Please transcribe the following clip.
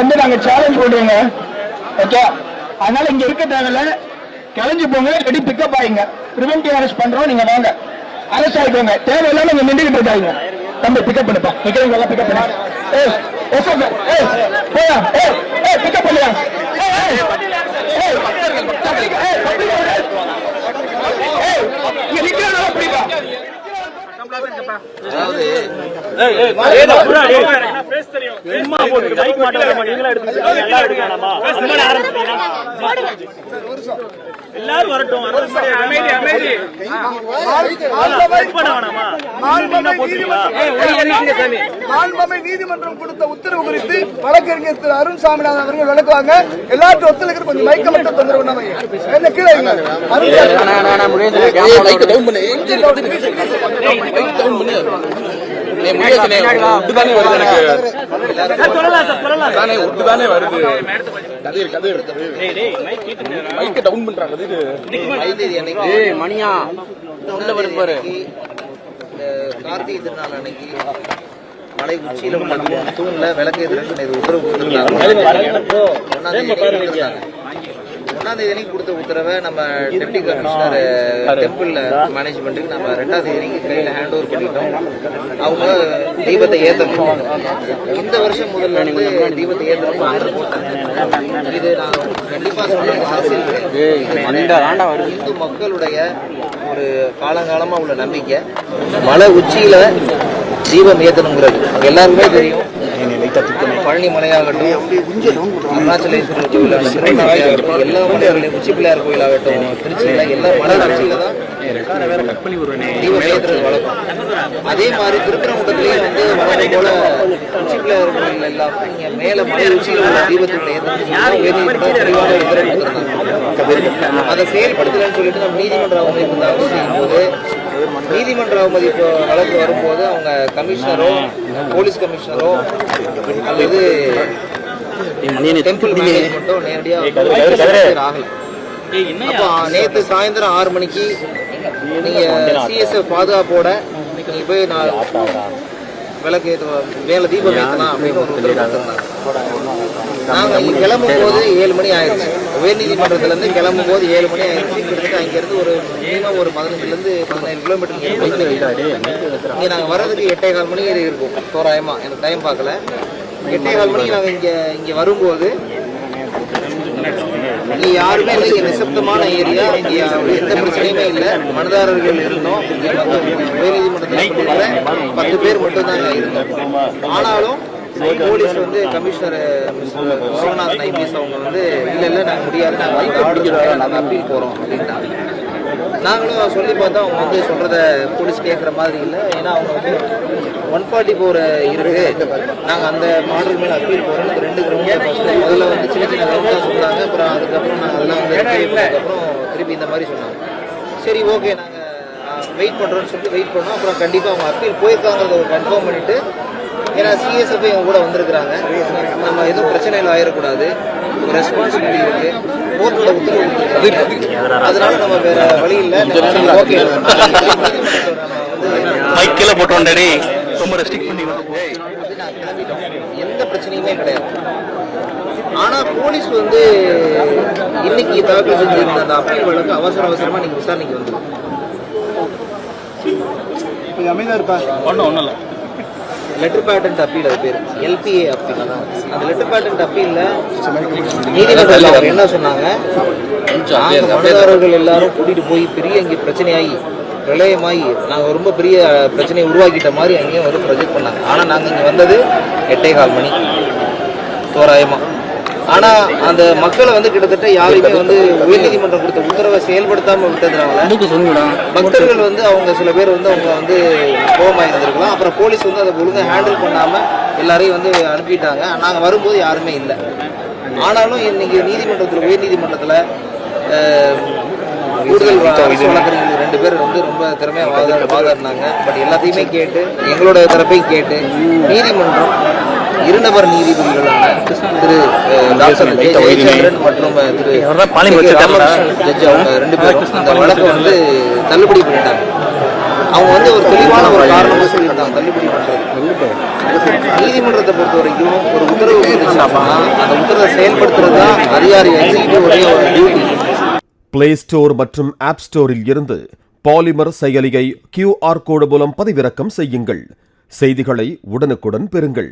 வந்து நாங்க challenge பண்றோங்க okay அதனால இங்க இருக்க தேவையில்ல கிளஞ்சி போங்க ரெடி பிக்கப் ஆயிங்க ப்ரிவென்டிவ் அரெஸ்ட் பண்றோம் நீங்க வாங்க அரெஸ்ட் ஆயிக்கோங்க தேவையில்லாம நீங்க நின்றுகிட்டு இருக்காங்க தம்பி பிக்கப் பண்ணுப்பா நிக்கிறவங்க எல்லாம் பிக்கப் பண்ணு ஏய் எஸ்எஃப் ஏய் போயா ஏய் ஏய் பிக்கப் பண்ணுயா ஏய் ஏய் ஏய் தப்பிக்க ஏய் ஏய் ஏய் இங்க நிக்கிறவங்க அப்படிப்பா எல்லாரும் வரட்டும். அமைதி அமைதி. மாண்புமை நீதிமன்றம் கொடுத்த உத்தரவு குறித்து வழக்கறிஞர் திரு அருண் சாமிநாதன் அவர்கள் விளக்குவாங்க. எல்லாத்தையும் ஒத்துழைக்கிற கொஞ்சம் மயக்க மட்டும் தொந்தரவு என்ன கீழே. அருண் சாமி. சொல்லலாம் சார் சொல்லலாம் தானே ஒட்டு தானே வருது. கதிர் கதிர். மைக்க டவுன் பண்றாங்க கதிர். ஏய் மணியா உள்ள வருது பாரு. இந்த கார்த்திகை திருநாள் அன்னைக்கு மலை உச்சியில தூண்ல விளக்கு எதிர்த்து நேற்று உத்தரவு ஒன்னாம் தேதி கொடுத்த உத்தரவை நம்ம டெப்டி கமிஷனர் டெம்பிள் மேனேஜ்மெண்ட்டுக்கு நம்ம ரெண்டாம் தேதி கையில ஹேண்ட் ஓவர் பண்ணிட்டோம். அவங்க தீபத்தை ஏத்தணும். இந்த வருஷம் முதல்ல இருந்து தீபத்தை ஏத்தணும். ஆர்டர் போட்டாங்க இது நான் கண்டிப்பா சொல்றேன். இந்து மக்களுடைய ஒரு காலங்காலமா உள்ள நம்பிக்கை. மலை உச்சியில தீபம் ஏத்தணுங்கிறது. அங்க எல்லாருக்குமே தெரியும். பழனி மலையாகட்டும் அருணாச்சலேஸ்வரர் கோயிலாகட்டும் திருவண்ணாமலையாகட்டும் எல்லா மலையாகட்டும் உச்சி பிள்ளையார் கோயிலாகட்டும் திருச்சியில எல்லா மலை உச்சியில தான் வழக்கம். அதே மாதிரி திருப்பரங்குன்றத்திலேயே வந்து போல உச்சி பிள்ளையார் கோயில் எல்லாம் மேல மலை உச்சியில உள்ள கொடுத்திருந்தாங்க. அதை செயல்படுத்தலன்னு சொல்லிட்டு நம்ம நீதிமன்ற தாக்கல் செய்யும்போது நீதிமன்ற அவமதிப்பு வழக்கு வரும்போது அவங்க கமிஷனரோ போலீஸ் கமிஷனரோ அல்லது டெம்பிள் மேனேஜ்மெண்ட்டோ நேரடியாக ஆகல அப்போ நேற்று சாயந்தரம் ஆறு மணிக்கு நீங்க சிஎஸ்எஃப் பாதுகாப்போட நீங்க போய் நான் விளக்கு மேல தீபம் ஏற்றலாம் அப்படின்னு ஒரு உத்தரவு கொடுத்திருந்தாங்க நாங்க இங்க கிளம்பும் போது ஏழு மணி ஆயிடுச்சு. உயர்நீதிமன்றத்துல இருந்து கிளம்பும் போது ஏழு மணி ஆயிடுச்சு. கிட்டத்தட்ட அங்க இருந்து ஒரு மினிமம் ஒரு பதினஞ்சுல இருந்து பதினேழு கிலோமீட்டர் இங்க நாங்க வர்றதுக்கு எட்டே கால் மணி இருக்கும். தோராயமா. எனக்கு டைம் பார்க்கல. எட்டே கால் மணிக்கு நாங்க இங்க இங்க வரும்போது இங்க யாருமே இல்லை. இங்க நிசப்தமான ஏரியா. இங்க எந்த பிரச்சனையுமே இல்லை. மனதாரர்கள் இருந்தோம். உயர்நீதிமன்றத்தில் பத்து பேர் மட்டும்தாங்க இருந்தோம். ஆனாலும் போலீஸ் வந்து கமிஷனர் விஸ்வநாதன் ஐபிஎஸ் அவங்க வந்து இல்லை இல்லை நாங்கள் முடியாது. நாங்கள் ஆர்டர் நாங்கள் அப்பீல் போகிறோம் அப்படின்ட்டாங்க. நாங்களும் சொல்லி பார்த்தா அவங்க வந்து சொல்கிறத போலீஸ் கேட்குற மாதிரி இல்லை. ஏன்னா அவங்க வந்து ஒன் ஃபார்ட்டி ஃபோர் இருக்கு. நாங்கள் அந்த மாடல் மேலே அப்பீல் போகிறோம் ரெண்டு கிரவுண்ட் முதல்ல வந்து சின்ன சின்ன கிரவுண்ட் தான் சொன்னாங்க. அப்புறம் அதுக்கப்புறம் நாங்கள் அதெல்லாம் வந்து அதுக்கப்புறம் திருப்பி இந்த மாதிரி சொன்னாங்க. சரி ஓகே நாங்கள் வெயிட் பண்ணுறோன்னு சொல்லிட்டு வெயிட் பண்ணோம். அப்புறம் கண்டிப்பாக அவங்க அப்பீல் போயிருக்காங்கிறத கன்ஃபார்ம் பண்ணிவிட்டு ஏன்னா சிஎஸ்எஃப் இவங்க கூட வந்திருக்கிறாங்க. நம்ம எதுவும் பிரச்சனைகள் ஆயிடக்கூடாது ஒரு ரெஸ்பான்சிபிலிட்டி இருக்கு. கோர்ட்டில் உத்தரவு. அதனால நம்ம வேற வழி இல்லை. ஓகே மைக்கில போட்டு வந்தடி ரொம்ப ரெஸ்ட்ரிக்ட் பண்ணி எந்த பிரச்சனையுமே கிடையாது. ஆனா போலீஸ் வந்து இன்னைக்கு தாக்கல் செஞ்சிருந்த அந்த அப்பீல் வழக்கு அவசர அவசரமா நீங்க விசாரணைக்கு வந்து அமைதியா இருப்பா ஒன்றும் ஒன்றும் இல்லை. லெட்டர் பேட்டன்ட் அப்பீல் அது பேர். எல்பிஏ அப்பீல் அந்த லெட்டர் பேட்டன்ட் அப்பீல்ல நீதிமன்றத்தில் அவர் என்ன சொன்னாங்க? நாங்க மனுதாரர்கள் எல்லாரும் கூட்டிட்டு போய் பெரிய இங்க பிரச்சனையாகி பிரளயமாகி நாங்க ரொம்ப பெரிய பிரச்சனையை உருவாக்கிட்ட மாதிரி அங்கேயும் வந்து ப்ரொஜெக்ட் பண்ணாங்க. ஆனா நாங்க இங்க வந்தது எட்டே கால் மணி. தோராயமா. ஆனா அந்த மக்களை வந்து கிட்டத்தட்ட யாருமே வந்து உயர்நீதிமன்றம் கொடுத்த உத்தரவை செயல்படுத்தாம விட்டதுனால பக்தர்கள் வந்து அவங்க சில பேர் வந்து அவங்க வந்து கோபமாக இருந்திருக்கலாம் அப்புறம் போலீஸ் வந்து அதை ஒழுங்கா ஹேண்டில் பண்ணாம எல்லாரையும் வந்து அனுப்பிட்டாங்க. நாங்க வரும்போது யாருமே இல்லை. ஆனாலும் இன்னைக்கு நீதிமன்றத்தில் உயர் நீதிமன்றத்தில் கூடுதல் வழக்கறிஞர்கள் ரெண்டு பேர் வந்து ரொம்ப திறமையா வாத வாதாடினாங்க. பட் எல்லாத்தையுமே கேட்டு எங்களோட தரப்பையும் கேட்டு நீதிமன்றம் இருநபர் நீதிபதிகளான திரு டாக்டர் ஜெயச்சந்திரன் மற்றும் அஹ், திரு கே. ராமகிருஷ்ணன் ஜட்ஜ் அவங்க ரெண்டு பேரும். அந்த வழக்கை வந்து தள்ளுபடி பண்ணிட்டாங்க. அவங்க வந்து ஒரு தெளிவான ஒரு காரணமும் சொல்லியிருந்தாங்க தள்ளுபடி பண்றது நீதிமன்றத்தை பொறுத்த வரைக்கும் ஒரு உத்தரவு இருந்துச்சுன்னா அந்த உத்தரவை செயல்படுத்துறது தான் அதிகாரி எக்ஸிக்யூட்டிவ் உடைய ஒரு டியூட்டி பிளே ஸ்டோர் மற்றும் ஆப் ஸ்டோரில் இருந்து பாலிமர் செயலியை கியூஆர் கோடு மூலம் பதிவிறக்கம் செய்யுங்கள். செய்திகளை உடனுக்குடன் பெறுங்கள்.